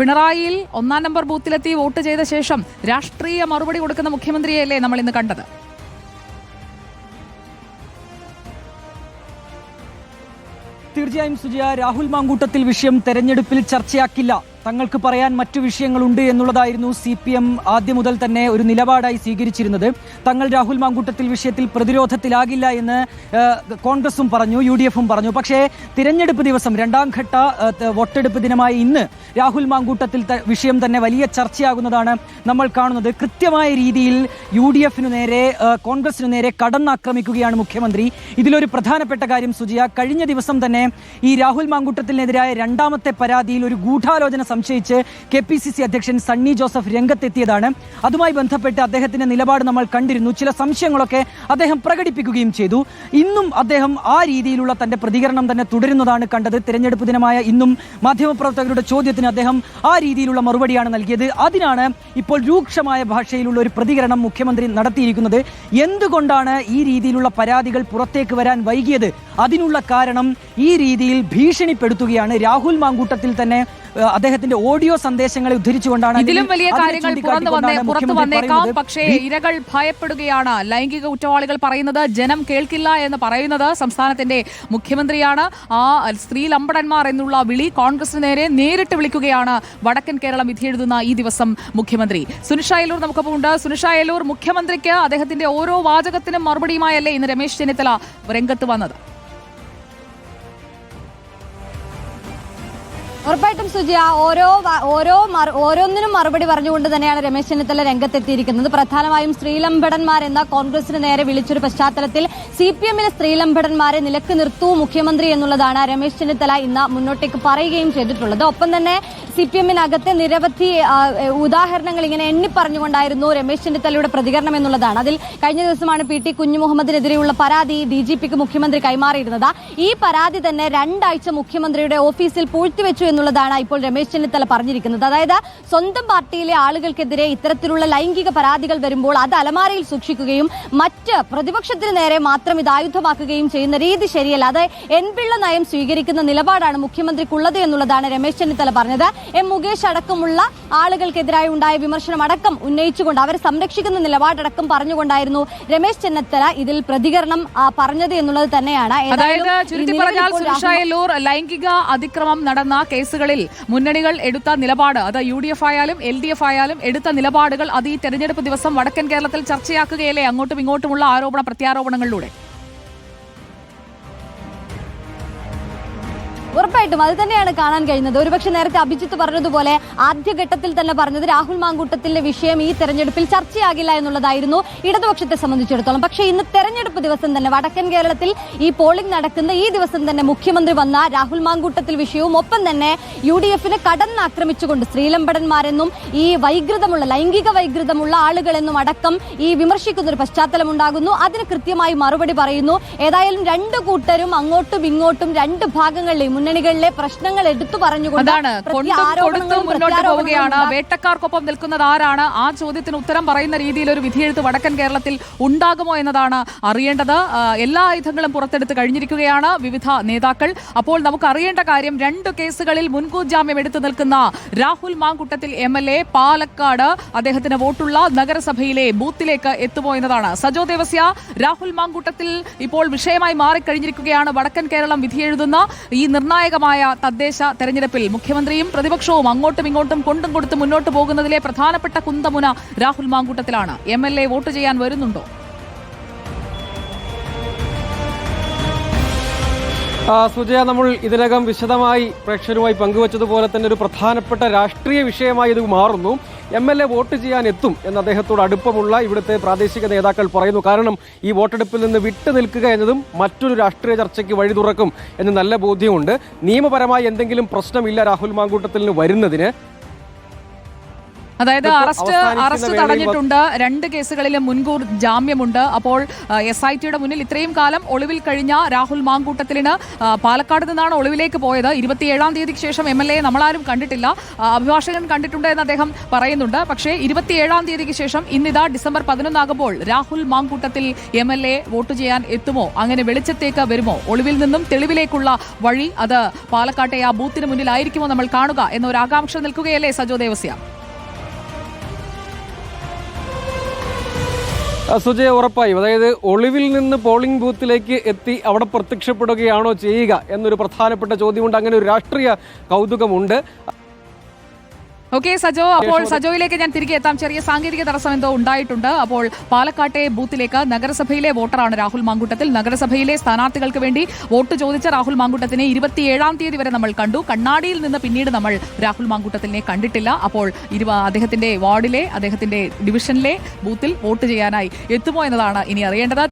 പിണറായിയിൽ ഒന്നാം number ബൂത്തിലെത്തി vote ചെയ്ത ശേഷം രാഷ്ട്രീയ മറുപടി കൊടുക്കുന്ന മുഖ്യമന്ത്രിയല്ലേ നമ്മൾ ഇന്ന് കണ്ടത്? തീർച്ചയായും സുജയ രാഹുൽ മാങ്കൂട്ടത്തിൽ വിഷയം തെരഞ്ഞെടുപ്പിൽ ചർച്ചയാക്കില്ല. തങ്ങൾക്ക് പറയാൻ മറ്റു വിഷയങ്ങളുണ്ട് എന്നുള്ളതായിരുന്നു സി പി എം ആദ്യം മുതൽ തന്നെ ഒരു നിലപാടായി സ്വീകരിച്ചിരുന്നത്. തങ്ങൾ രാഹുൽ മാങ്കൂട്ടത്തിൽ വിഷയത്തിൽ പ്രതിരോധത്തിലാകില്ല എന്ന് കോൺഗ്രസും പറഞ്ഞു യു ഡി എഫും പറഞ്ഞു. പക്ഷേ തിരഞ്ഞെടുപ്പ് ദിവസം രണ്ടാം ഘട്ട വോട്ടെടുപ്പ് ദിനമായ ഇന്ന് രാഹുൽ മാങ്കൂട്ടത്തിൽ വിഷയം തന്നെ വലിയ ചർച്ചയാകുന്നതാണ് നമ്മൾ കാണുന്നത്. കൃത്യമായ രീതിയിൽ യു ഡി എഫിനു നേരെ കോൺഗ്രസിനു നേരെ കടന്നാക്രമിക്കുകയാണ് മുഖ്യമന്ത്രി. ഇതിലൊരു പ്രധാനപ്പെട്ട കാര്യം സുജിയ കഴിഞ്ഞ ദിവസം തന്നെ ഈ രാഹുൽ മാങ്കൂട്ടത്തിനെതിരായ രണ്ടാമത്തെ പരാതിയിൽ ഒരു ഗൂഢാലോചന സംശയിച്ച് കെ പി സി സി അധ്യക്ഷൻ സണ്ണി ജോസഫ് രംഗത്തെത്തിയതാണ്. അതുമായി ബന്ധപ്പെട്ട് അദ്ദേഹത്തിന്റെ നിലപാട് നമ്മൾ കണ്ടിരുന്നു. ചില സംശയങ്ങളൊക്കെ അദ്ദേഹം പ്രകടിപ്പിക്കുകയും ചെയ്തു. ഇന്നും അദ്ദേഹം ആ രീതിയിലുള്ള തന്റെ പ്രതികരണം തന്നെ തുടരുന്നതാണ് കണ്ടത്. തിരഞ്ഞെടുപ്പ് ദിനമായ ഇന്നും മാധ്യമപ്രവർത്തകരുടെ ചോദ്യത്തിന് അദ്ദേഹം ആ രീതിയിലുള്ള മറുപടിയാണ് നൽകിയത്. അതിനാണ് ഇപ്പോൾ രൂക്ഷമായ ഭാഷയിലുള്ള ഒരു പ്രതികരണം മുഖ്യമന്ത്രി നടത്തിയിരിക്കുന്നത്. എന്തുകൊണ്ടാണ് ഈ രീതിയിലുള്ള പരാതികൾ പുറത്തേക്ക് വരാൻ വൈകിയത്? അതിനുള്ള കാരണം ഈ രീതിയിൽ ഭീഷണിപ്പെടുത്തുകയാണ് രാഹുൽ മാങ്കൂട്ടത്തിൽ തന്നെ അദ്ദേഹത്തിന്റെ ഓഡിയോ സന്ദേശങ്ങളെ ഉദ്ധരിച്ചുകൊണ്ടാണ് ഇതിലും വലിയ കാര്യങ്ങൾ പുറത്തു വന്നേ പുറത്തു വന്നേക്കാം. പക്ഷേ ഇരകൾ ഭയപ്പെടുകയാണ്. ലൈംഗിക കുറ്റവാളികൾ പറയുന്നത് ജനം കേൾക്കില്ല എന്ന് പറയുന്നത് സംസ്ഥാനത്തിന്റെ മുഖ്യമന്ത്രിയാണ്. ആ സ്ത്രീ ലമ്പടന്മാർ എന്നുള്ള വിളി കോൺഗ്രസിന് നേരെ നേരിട്ട് വിളിക്കുകയാണ്. വടക്കൻ കേരളം വിധിയെഴുതുന്ന ഈ ദിവസം മുഖ്യമന്ത്രി. സുനിഷ അയലൂർ നമുക്കൊപ്പം ഉണ്ട്. സുനിഷ അയലൂർ മുഖ്യമന്ത്രിക്ക് അദ്ദേഹത്തിന്റെ ഓരോ വാചകത്തിനും മറുപടിയുമായല്ലേ ഇന്ന് രമേശ് ചെന്നിത്തല രംഗത്ത് വന്നത്? ഉറപ്പായിട്ടും സുജി ആ ഓരോ ഓരോ ഓരോന്നിനും മറുപടി പറഞ്ഞുകൊണ്ട് തന്നെയാണ് രമേശ് ചെന്നിത്തല രംഗത്തെത്തിയിരിക്കുന്നത്. പ്രധാനമായും സ്ത്രീലംബടന്മാർ എന്ന കോൺഗ്രസിന് നേരെ വിളിച്ചൊരു പശ്ചാത്തലത്തിൽ സി പി എമ്മിലെ സ്ത്രീലംബടന്മാരെ നിലയ്ക്ക് നിർത്തൂ മുഖ്യമന്ത്രി എന്നുള്ളതാണ് രമേശ് ചെന്നിത്തല ഇന്ന് മുന്നോട്ടേക്ക് പറയുകയും ചെയ്തിട്ടുള്ളത്. ഒപ്പം തന്നെ സി പി എമ്മിനകത്തെ നിരവധി ഉദാഹരണങ്ങൾ ഇങ്ങനെ എണ്ണി പറഞ്ഞുകൊണ്ടായിരുന്നു രമേശ് ചെന്നിത്തലയുടെ പ്രതികരണം എന്നുള്ളതാണ്. അതിൽ കഴിഞ്ഞ ദിവസമാണ് പി ടി കുഞ്ഞുമുഹമ്മദിനെതിരെയുള്ള പരാതി ഡി ജി പിക്ക് മുഖ്യമന്ത്രി കൈമാറിയിരുന്നത്. ഈ പരാതി തന്നെ രണ്ടാഴ്ച മുഖ്യമന്ത്രിയുടെ ഓഫീസിൽ പൂഴ്ത്തിവെച്ചു എന്നുള്ളതാണ് ഇപ്പോൾ രമേശ് ചെന്നിത്തല പറഞ്ഞിരിക്കുന്നത്. അതായത് സ്വന്തം പാർട്ടിയിലെ ആളുകൾക്കെതിരെ ഇത്തരത്തിലുള്ള ലൈംഗിക പരാതികൾ വരുമ്പോൾ അത് അലമാരയിൽ സൂക്ഷിക്കുകയും മറ്റ് പ്രതിപക്ഷത്തിന് നേരെ മാത്രം ഇത് ആയുധമാക്കുകയും ചെയ്യുന്ന രീതി ശരിയല്ല. അത് എൻപിള്ള നയം സ്വീകരിക്കുന്ന നിലപാടാണ് മുഖ്യമന്ത്രിക്കുള്ളത് എന്നുള്ളതാണ് രമേശ് ചെന്നിത്തല പറഞ്ഞത്. എം മുകേഷ് അടക്കമുള്ള ആളുകൾക്കെതിരായി ഉണ്ടായ വിമർശനം അടക്കം ഉന്നയിച്ചുകൊണ്ട് അവരെ സംരക്ഷിക്കുന്ന നിലപാടടക്കം പറഞ്ഞുകൊണ്ടായിരുന്നു രമേശ് ചെന്നിത്തല ഇതിൽ പ്രതികരണം പറഞ്ഞത് എന്നുള്ളത് തന്നെയാണ്. അതായത് ചുരുക്കി പറഞ്ഞാൽ ലൈംഗിക അതിക്രമം നടന്ന കേസുകളിൽ മുന്നണികൾ എടുത്ത നിലപാട് അത് യു ഡി എഫ് ആയാലും എൽ ഡി എഫ് ആയാലും എടുത്ത നിലപാടുകൾ അത് ഈ തെരഞ്ഞെടുപ്പ് ദിവസം വടക്കൻ കേരളത്തിൽ ചർച്ചയാക്കുകയല്ലേ? അങ്ങോട്ടും ഇങ്ങോട്ടുമുള്ള ആരോപണ പ്രത്യാരോപണങ്ങളിലൂടെ. ഉറപ്പായിട്ടും അത് തന്നെയാണ് കാണാൻ കഴിയുന്നത്. ഒരുപക്ഷെ നേരത്തെ അഭിജിത്ത് പറഞ്ഞതുപോലെ ആദ്യഘട്ടത്തിൽ തന്നെ പറഞ്ഞത് രാഹുൽ മാങ്കൂട്ടത്തിന്റെ വിഷയം ഈ തെരഞ്ഞെടുപ്പിൽ ചർച്ചയാകില്ല എന്നുള്ളതായിരുന്നു. ഇടതുപക്ഷത്തെ സംബന്ധിച്ചിടത്തോളം. പക്ഷേ ഇന്ന് തെരഞ്ഞെടുപ്പ് ദിവസം തന്നെ വടക്കൻ കേരളത്തിൽ ഈ പോളിംഗ് നടക്കുന്ന ഈ ദിവസം തന്നെ മുഖ്യമന്ത്രി വന്ന രാഹുൽ മാങ്കൂട്ടത്തിൽ വിഷയവും ഒപ്പം തന്നെ യു ഡി എഫിനെ കടന്നാക്രമിച്ചുകൊണ്ട് സ്ത്രീലമ്പടന്മാരെന്നും ഈ വൈകൃതമുള്ള ലൈംഗിക വൈകൃതമുള്ള ആളുകളെന്നും അടക്കം ഈ വിമർശിക്കുന്ന ഒരു പശ്ചാത്തലം ഉണ്ടാകുന്നു അതിന് കൃത്യമായി മറുപടി പറയുന്നു. ഏതായാലും രണ്ട് കൂട്ടരും അങ്ങോട്ടും ഇങ്ങോട്ടും രണ്ട് ഭാഗങ്ങളിലെയും മുന്നണികളിലെ പ്രശ്നങ്ങൾ എടുത്തു പോവുകയാണ്. വേട്ടക്കാർക്കൊപ്പം നിൽക്കുന്നത് ആരാണ്? ആ ചോദ്യത്തിന് ഉത്തരം പറയുന്ന രീതിയിൽ ഒരു വിധിയെഴുത്ത് വടക്കൻ കേരളത്തിൽ ഉണ്ടാകുമോ എന്നതാണ് അറിയേണ്ടത്. എല്ലാ ആയുധങ്ങളും പുറത്തെടുത്ത് കഴിഞ്ഞിരിക്കുകയാണ് വിവിധ നേതാക്കൾ. അപ്പോൾ നമുക്ക് അറിയേണ്ട കാര്യം രണ്ട് കേസുകളിൽ മുൻകൂർ ജാമ്യം എടുത്തു നിൽക്കുന്ന Rahul Mamkootathil M L A Palakkad അദ്ദേഹത്തിന് വോട്ടുള്ള നഗരസഭയിലെ ബൂത്തിലേക്ക് എത്തുമോ എന്നതാണ്. സജോ ദേവസ്യ രാഹുൽ മാങ്കൂട്ടത്തിൽ ഇപ്പോൾ വിഷയമായി മാറിക്കഴിഞ്ഞിരിക്കുകയാണ് വടക്കൻ കേരളം വിധിയെഴുതുന്ന ഈ നിർണായകമായ തദ്ദേശ തെരഞ്ഞെടുപ്പിൽ മുഖ്യമന്ത്രിയും പ്രതിപക്ഷവും അങ്ങോട്ടും ഇങ്ങോട്ടും കൊണ്ടും കൊടുത്ത് മുന്നോട്ട് പോകുന്നതിലെ പ്രധാനപ്പെട്ട കുന്തമുന രാഹുൽ മാങ്കൂട്ടത്തിലാണ്. എം എൽ എ വോട്ട് ചെയ്യാൻ വരുന്നുണ്ടോ? സുജയ നമ്മൾ ഇതിനകം വിശദമായി പ്രേക്ഷകരുമായി പങ്കുവച്ചതുപോലെ തന്നെ ഒരു പ്രധാനപ്പെട്ട രാഷ്ട്രീയ വിഷയമായി ഇത് മാറുന്നു. എം എൽ എ വോട്ട് ചെയ്യാൻ എത്തും എന്ന് അദ്ദേഹത്തോട് അടുപ്പമുള്ള ഇവിടുത്തെ പ്രാദേശിക നേതാക്കൾ പറയുന്നു. കാരണം ഈ വോട്ടെടുപ്പിൽ നിന്ന് വിട്ടു നിൽക്കുക എന്നതും മറ്റൊരു രാഷ്ട്രീയ ചർച്ചയ്ക്ക് വഴി തുറക്കും എന്ന് നല്ല ബോധ്യമുണ്ട്. നിയമപരമായി എന്തെങ്കിലും പ്രശ്നമില്ല രാഹുൽ മാങ്കൂട്ടത്തിന് വരുന്നതിന്. അതായത് അറസ്റ്റ് അറസ്റ്റ് തടഞ്ഞിട്ടുണ്ട്. രണ്ട് കേസുകളിലും മുൻകൂർ ജാമ്യമുണ്ട്. അപ്പോൾ എസ് ഐ ടിയുടെ മുന്നിൽ ഇത്രയും കാലം ഒളിവിൽ കഴിഞ്ഞ രാഹുൽ മാങ്കൂട്ടത്തിലിന് പാലക്കാട് നിന്നാണ് ഒളിവിലേക്ക് പോയത്. ഇരുപത്തിയേഴാം തീയതിക്ക് ശേഷം എം എൽ എ നമ്മളാരും കണ്ടിട്ടില്ല. അഭിഭാഷകൻ കണ്ടിട്ടുണ്ട് എന്ന് അദ്ദേഹം പറയുന്നുണ്ട്. പക്ഷേ ഇരുപത്തിയേഴാം തീയതിക്ക് ശേഷം ഇന്നിതാ December പതിനൊന്നാകുമ്പോൾ Rahul Mamkootathil M L A vote ചെയ്യാൻ എത്തുമോ? അങ്ങനെ വെളിച്ചത്തേക്ക് വരുമോ? ഒളിവിൽ നിന്നും തെളിവിലേക്കുള്ള വഴി അത് പാലക്കാട്ടെ ആ ബൂത്തിന് മുന്നിലായിരിക്കുമോ നമ്മൾ കാണുക എന്നൊരു ആകാംക്ഷ നിൽക്കുകയല്ലേ സജോ ദേവസ്യ? സുജയ ഉറപ്പായും. അതായത് ഒളിവിൽ നിന്ന് പോളിംഗ് ബൂത്തിലേക്ക് എത്തി അവിടെ പ്രത്യക്ഷപ്പെടുകയാണോ ചെയ്യുക എന്നൊരു പ്രധാനപ്പെട്ട ചോദ്യമുണ്ട്. അങ്ങനെ ഒരു രാഷ്ട്രീയ കൗതുകമുണ്ട്. ഓക്കെ സജോ അപ്പോൾ സജോയിലേക്ക് ഞാൻ തിരികെ എത്താം. ചെറിയ സാങ്കേതിക തടസ്സം എന്തോ ഉണ്ടായിട്ടുണ്ട്. അപ്പോൾ പാലക്കാട്ടെ ബൂത്തിലേക്ക് നഗരസഭയിലെ വോട്ടറാണ് രാഹുൽ മാങ്കുട്ടത്തിൽ. നഗരസഭയിലെ സ്ഥാനാർത്ഥികൾക്ക് വേണ്ടി വോട്ട് ചോദിച്ച രാഹുൽ മാങ്കുട്ടത്തിനെ ഇരുപത്തിയേഴാം തീയതി വരെ നമ്മൾ കണ്ടു. കണ്ണാടിയിൽ നിന്ന് പിന്നീട് നമ്മൾ രാഹുൽ മാങ്കുട്ടത്തിനെ കണ്ടിട്ടില്ല. അപ്പോൾ അദ്ദേഹത്തിന്റെ വാർഡിലെ അദ്ദേഹത്തിന്റെ ഡിവിഷനിലെ ബൂത്തിൽ വോട്ട് ചെയ്യാനായി എത്തുമോ എന്നതാണ് ഇനി അറിയേണ്ടത്.